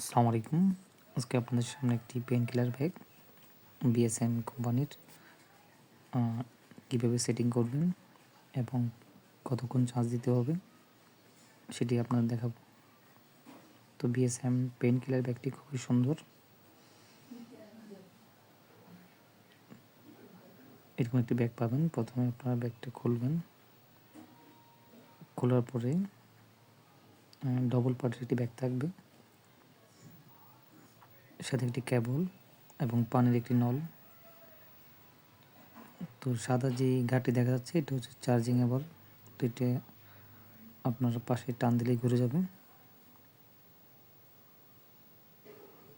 আসসালামু আলাইকুম। আজকে আপনাদের সামনে একটি পেন কিলার ব্যাগ বিএসএম কোম্পানির কীভাবে সেটিং করবেন এবং কতক্ষণ চার্জ দিতে হবে সেটি আপনাদের দেখাবো। তো বিএসএম পেন কিলার ব্যাগটি খুবই সুন্দর। এরকম একটি ব্যাগ পাবেন। প্রথমে আপনারা ব্যাগটা খুলবেন। খোলার পরে ডবল পার্টের একটি ব্যাগ থাকবে। সাথে একটি কেবল এবং পানির একটি নল। তো সাদা যে ঘাটি দেখা যাচ্ছে, এটা হচ্ছে চার্জিং এবার তো এটা আপনার পাশে টান দিলেই ঘুরে যাবে।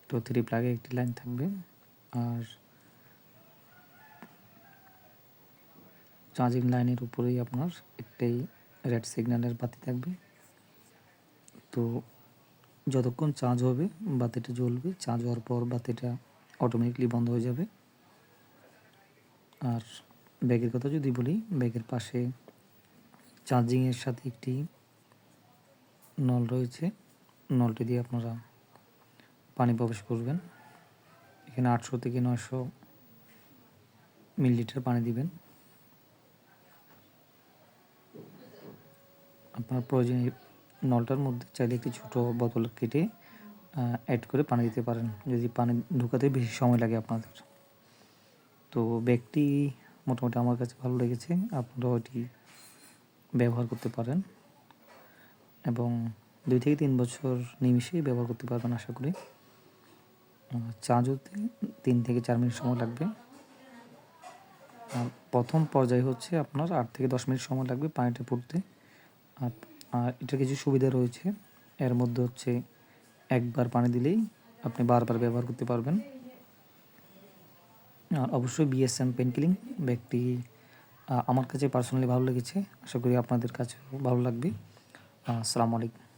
তো থ্রি প্লাগে একটি লাইন থাকবে। আর চার্জিং লাইনের উপরেই আপনার একটাই রেড সিগন্যালের বাতি থাকবে। তো যতক্ষণ চার্জ হবে, বাতিটা জ্বলবে চার্জ হওয়ার পর বাতিটা অটোমেটিকলি বন্ধ হয়ে যাবে। আর ব্যাগের কথা যদি বলি, ব্যাগের পাশে চার্জিংয়ের সাথে একটি নল রয়েছে। নলটি দিয়ে আপনারা পানি প্রবেশ করবেন। এখানে আটশো থেকে নয়শো মিলিলিটার পানি দিবেন। আপনার প্রয়োজনীয় নলটার মধ্যে চাইলে একটি ছোট বোতল কেটে অ্যাড করে পানি দিতে পারেন, যদি পানি ঢুকাতে বেশি সময় লাগে আপনাদের। তো ব্যাগটি মোটামুটি আমার কাছে ভালো লেগেছে আপনারা ওইটি ব্যবহার করতে পারেন। এবং দুই থেকে তিন বছর নিমিশেই ব্যবহার করতে পারবেন আশা করি। চার্জ হতে তিন থেকে চার মিনিট সময় লাগবে। প্রথম পর্যায়ে হচ্ছে আপনার আট থেকে দশ মিনিট সময় লাগবে পানিটা পড়তে। আর আর এটার কিছু সুবিধা রয়েছে। এর মধ্যে হচ্ছে একবার পানি দিলেই আপনি বারবার ব্যবহার করতে পারবেন। আর অবশ্যই বিএসএম পেন কিলিং ব্যাগটি আমার কাছে পার্সোনালি ভালো লেগেছে। আশা করি আপনাদের কাছে ভালো লাগবে। আসসালামু আলাইকুম।